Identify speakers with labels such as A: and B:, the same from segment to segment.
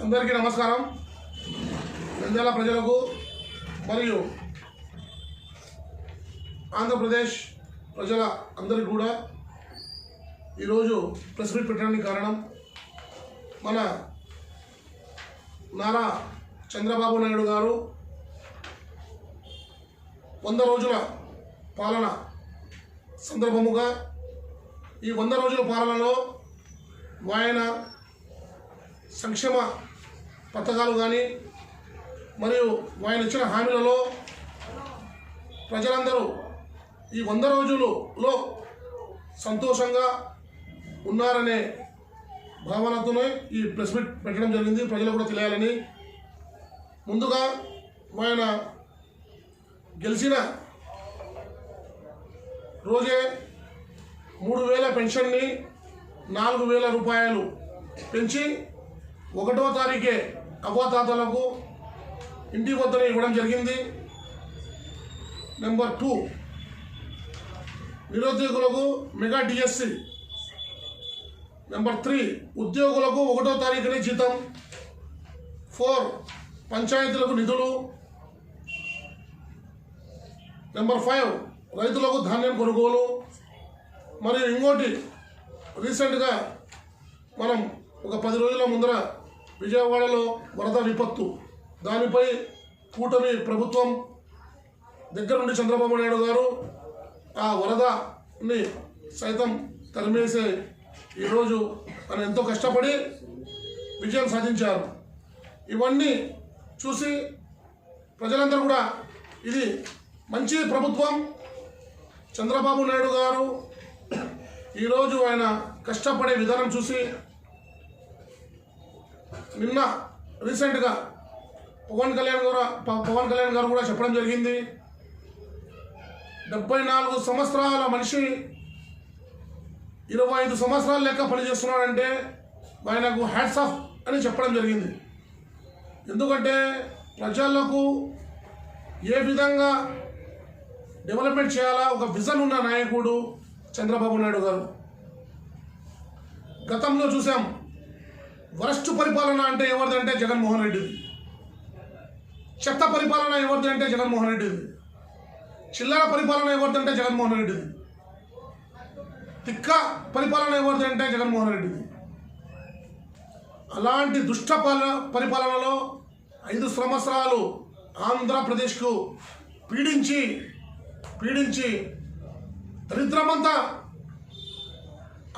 A: అందరికీ నమస్కారం
B: నంద్యాల ప్రజలకు మరియు ఆంధ్రప్రదేశ్ ప్రజల అందరికీ కూడా ఈరోజు ప్రెస్ మీట్ పెట్టడానికి కారణం మన నారా చంద్రబాబు నాయుడు గారు వంద రోజుల పాలన సందర్భముగా ఈ వంద రోజుల పాలనలో ఆయన సంక్షేమ పథకాలు కానీ మరియు ఆయన ఇచ్చిన హామీలలో ప్రజలందరూ ఈ వంద రోజులలో సంతోషంగా ఉన్నారనే భావనతోనే ఈ ప్రెస్ మీట్ పెట్టడం జరిగింది. ప్రజలు కూడా తెలియాలని ముందుగా ఆయన గెలిచిన రోజే మూడు వేల పెన్షన్ని నాలుగు వేల రూపాయలు పెంచి ఒకటో తారీఖే అవ్వాతాతలకు ఇంటి వద్దనే ఇవ్వడం జరిగింది. నెంబర్ టూ నిరుద్యోగులకు మెగా డిఎస్సి. నెంబర్ త్రీ ఉద్యోగులకు ఒకటో తారీఖునే జీతం. ఫోర్ పంచాయతీలకు నిధులు. నెంబర్ ఫైవ్ రైతులకు ధాన్యం కొనుగోలు. మరియు ఇంకోటి రీసెంట్గా మనం ఒక పది రోజుల ముందర విజయవాడలో వరద విపత్తు. దానిపై కూటమి ప్రభుత్వం దగ్గర నుండి చంద్రబాబు నాయుడు గారు ఆ వరదని సైతం తరిమేసే ఈరోజు ఆయన ఎంతో కష్టపడి విజయం సాధించారు. ఇవన్నీ చూసి ప్రజలందరూ కూడా ఇది మంచి ప్రభుత్వం చంద్రబాబు నాయుడు గారు ఈరోజు ఆయన కష్టపడే విధానం చూసి నిన్న రీసెంట్గా పవన్ కళ్యాణ్ గారు ప- పవన్ కళ్యాణ్ గారు కూడా చెప్పడం జరిగింది. డెబ్బై నాలుగు సంవత్సరాల మనిషి ఇరవై ఐదు సంవత్సరాలు లెక్క పనిచేస్తున్నాడంటే ఆయనకు హ్యాట్స్ ఆఫ్ అని చెప్పడం జరిగింది. ఎందుకంటే ప్రజలకు ఏ విధంగా డెవలప్మెంట్ చేయాలా? ఒక విజన్ ఉన్న నాయకుడు చంద్రబాబు నాయుడు గారు. గతంలో చూసాం వరస్ట్ పరిపాలన అంటే ఎవరిదంటే జగన్మోహన్ రెడ్డిది. చెత్త పరిపాలన ఎవరిదంటే జగన్మోహన్ రెడ్డిది. చిల్లర పరిపాలన ఎవరిదంటే జగన్మోహన్ రెడ్డిది. తిక్క పరిపాలన ఎవరిదంటే జగన్మోహన్ రెడ్డిది. అలాంటి దుష్ట పరిపాలనలో ఐదు సంవత్సరాలు ఆంధ్రప్రదేశ్కు పీడించి పీడించి దరిద్రమంతా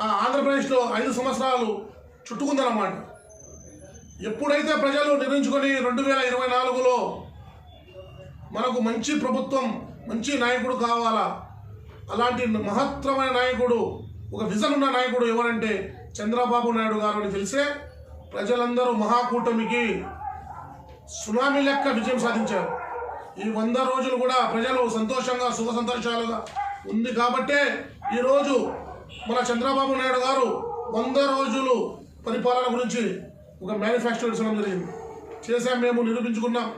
B: ఆ ఆంధ్రప్రదేశ్లో ఐదు సంవత్సరాలు చుట్టుకుందన్నమాట. ఎప్పుడైతే ప్రజలు నిర్ణయించుకొని రెండు వేల ఇరవై నాలుగులో మనకు మంచి ప్రభుత్వం మంచి నాయకుడు కావాలా? అలాంటి మహత్తరమైన నాయకుడు ఒక విజన్ ఉన్న నాయకుడు ఎవరంటే చంద్రబాబు నాయుడు గారు అని తెలిసే ప్రజలందరూ మహాకూటమికి సునామీ లెక్క విజయం సాధించారు. ఈ వంద రోజులు కూడా ప్రజలు సంతోషంగా సుఖ సంతోషాలుగా ఉంది కాబట్టే ఈరోజు మన చంద్రబాబు నాయుడు గారు వంద రోజులు పరిపాలన గురించి ఒక మేనిఫెస్టో ఇచ్చడం జరిగింది. చేసాం మేము నిరూపించుకున్నాం.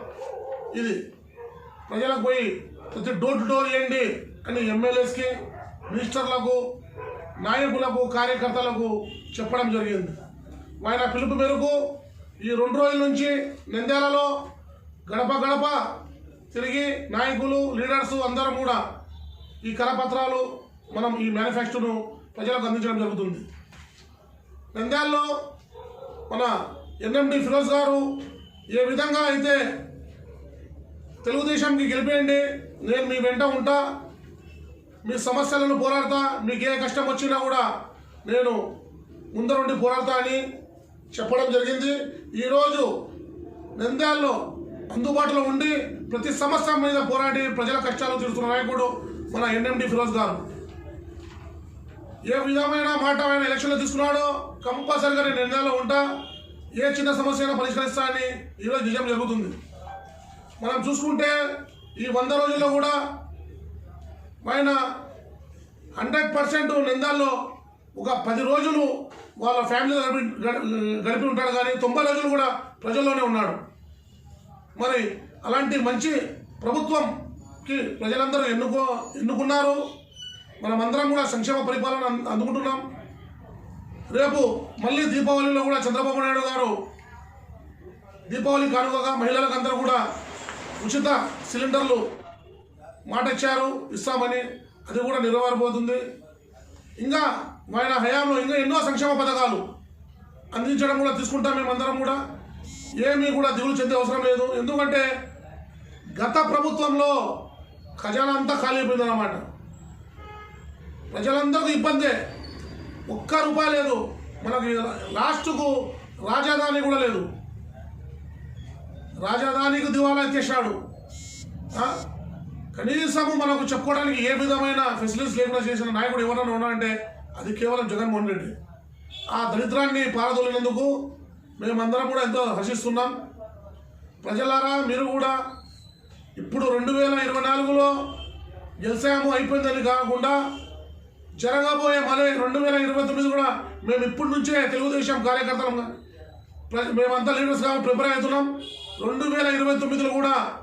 B: ఇది ప్రజలకు పోయి ప్రతి డోర్ టు డోర్ ఇవ్వండి అని ఎమ్మెల్యేస్కి మినిస్టర్లకు నాయకులకు కార్యకర్తలకు చెప్పడం జరిగింది. ఆయన పిలుపు మేరకు ఈ రెండు రోజుల నుంచి నంద్యాలలో గడప గడప తిరిగి నాయకులు లీడర్స్ అందరం కూడా ఈ కరపత్రాలు మనం ఈ మేనిఫెస్టోను ప్రజలకు అందించడం జరుగుతుంది. నంద్యాలలో మన ఎన్ఎండి ఫిరోజ్ గారు ఏ విధంగా అయితే తెలుగుదేశంకి గెలిపేయండి నేను మీ వెంట ఉంటా మీ సమస్యలను పోరాడతా మీకు ఏ కష్టం వచ్చినా కూడా నేను ముందరుండి పోరాడతా అని చెప్పడం జరిగింది. ఈరోజు నంద్యాల్లో అందుబాటులో ఉండి ప్రతి సమస్య మీద పోరాడి ప్రజల కష్టాలు తీరుతున్న నాయకుడు మన ఎన్ఎండి ఫిరోజ్ గారు. ఏ విధమైన మాట ఆయన ఎలక్షన్లో తీసుకున్నాడో కంపల్సరిగా నేను నిర్ణయాల్లో ఉంటా. ఏ చిన్న సమస్య అయినా పరిష్కరిస్తా అని ఈరోజు నిజం జరుగుతుంది మనం చూసుకుంటే ఈ వంద రోజుల్లో కూడా ఆయన హండ్రెడ్ పర్సెంట్ నిందాల్లో ఒక పది రోజులు వాళ్ళ ఫ్యామిలీ గడిపి గడిపి ఉంటాడు కానీ తొంభై రోజులు కూడా ప్రజల్లోనే ఉన్నాడు. మరి అలాంటి మంచి ప్రభుత్వంకి ప్రజలందరూ ఎన్నుకో ఎన్నుకున్నారు. మనమందరం కూడా సంక్షేమ పరిపాలన అంద- అందుకుంటున్నాం. రేపు మళ్ళీ దీపావళిలో కూడా చంద్రబాబు నాయుడు గారు దీపావళి కానుకగా మహిళలకు అందరూ కూడా ఉచిత సిలిండర్లు మాట ఇచ్చారు. ఇస్తామని అది కూడా నెరవేరబోతుంది. ఇంకా ఆయన హయాంలో ఇంకా ఎన్నో సంక్షేమ పథకాలు అందించడం కూడా తీసుకుంటాం మేమందరం కూడా. ఏమీ కూడా దిగులు చెందే అవసరం లేదు. ఎందుకంటే గత ప్రభుత్వంలో ఖజానా అంతా ఖాళీ అయిపోయిందన్నమాట ప్రజలందరికీ ఇబ్బందే. ఒక్క రూపాయి లేదు. మనకి లాస్ట్కు రాజధాని కూడా లేదు. రాజధానికి దివాలా ఎత్తేసాడు కనీసం కనీసము మనకు చెప్పుకోవడానికి ఏ విధమైన ఫెసిలిటీస్ లేకుండా చేసిన నాయకుడు ఎవరైనా ఉన్నాడంటే అది కేవలం జగన్మోహన్ రెడ్డి. ఆ దరిద్రాన్ని పారదోలినందుకు మేమందరం కూడా ఎంతో హర్షిస్తున్నాం. ప్రజలారా మీరు కూడా ఇప్పుడు రెండు వేల ఇరవై నాలుగులో గెలిసాము అయిపోయిందని కాకుండా జరగబోయే మళ్ళీ రెండు వేల ఇరవై తొమ్మిది కూడా మేము ఇప్పటి నుంచే తెలుగుదేశం కార్యకర్తలం. ప్ర- మేమంతా లీడర్స్గా ప్రిపేర్ అవుతున్నాం. రెండు వేల ఇరవై తొమ్మిదిలో కూడా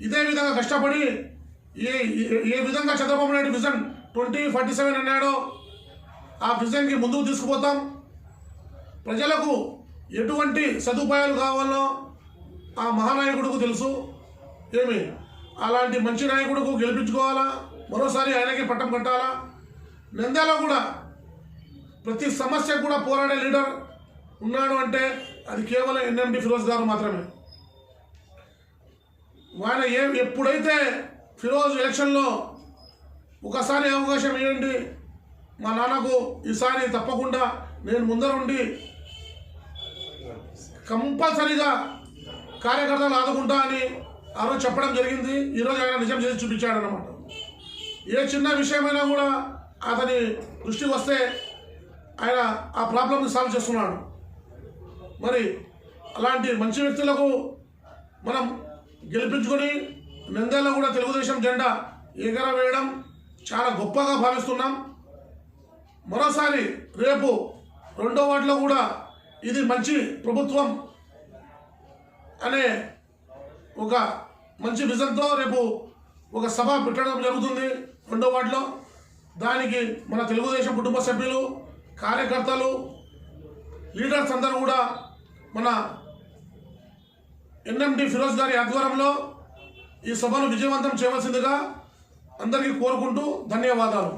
B: ఇదే విధంగా కష్టపడి ఏ- ఏ విధంగా Chandrababu Naidu vision twenty forty seven అన్నాడో. ఆ విజన్కి ముందుకు తీసుకుపోతాం. ప్రజలకు ఎటువంటి సదుపాయాలు కావాలో ఆ మహానాయకుడికి తెలుసు. ఏమి? అలాంటి మంచి నాయకుడికి గెలిపించుకోవాలా? మరోసారి ఆయనకి పట్టం కట్టాలా? నంద్యాల కూడా ప్రతి సమస్యకు కూడా పోరాడే లీడర్ ఉన్నాడు అంటే అది కేవలం ఎన్ఎండి ఫిరోజ్ గారు మాత్రమే. ఆయన ఏ ఎప్పుడైతే ఫిరోజ్ ఎలక్షన్లో ఒకసారి అవకాశం ఇవ్వండి మా నాన్నకు ఈసారి తప్పకుండా నేను ముందరుండి కంపల్సరీగా కార్యకర్తలు ఆదుకుంటా అని ఆ రోజు చెప్పడం జరిగింది. ఈరోజు ఆయన నిజం చేసి చూపించాడు అనమాట ఏ చిన్న విషయమైనా కూడా అతని దృష్టికి వస్తే ఆయన ఆ ప్రాబ్లమ్ని సాల్వ్ చేస్తున్నాడు. మరి అలాంటి మంచి వ్యక్తులకు మనం గెలిపించుకొని నంద్యాలలో కూడా తెలుగుదేశం జెండా ఎగరవేయడం చాలా గొప్పగా భావిస్తున్నాం. మరోసారి రేపు రెండో వాటిలో కూడా ఇది మంచి ప్రభుత్వం అనే ఒక మంచి విజన్తో రేపు ఒక సభ పెట్టడం జరుగుతుంది రెండో వార్డులో. దానికి మన తెలుగుదేశం కుటుంబ సభ్యులు కార్యకర్తలు లీడర్స్ అందరూ కూడా మన ఎన్ఎండి ఫిరోజ్ గారి ఆధ్వర్యంలో ఈ సభను విజయవంతం చేయవలసిందిగా అందరికీ కోరుకుంటూ ధన్యవాదాలు.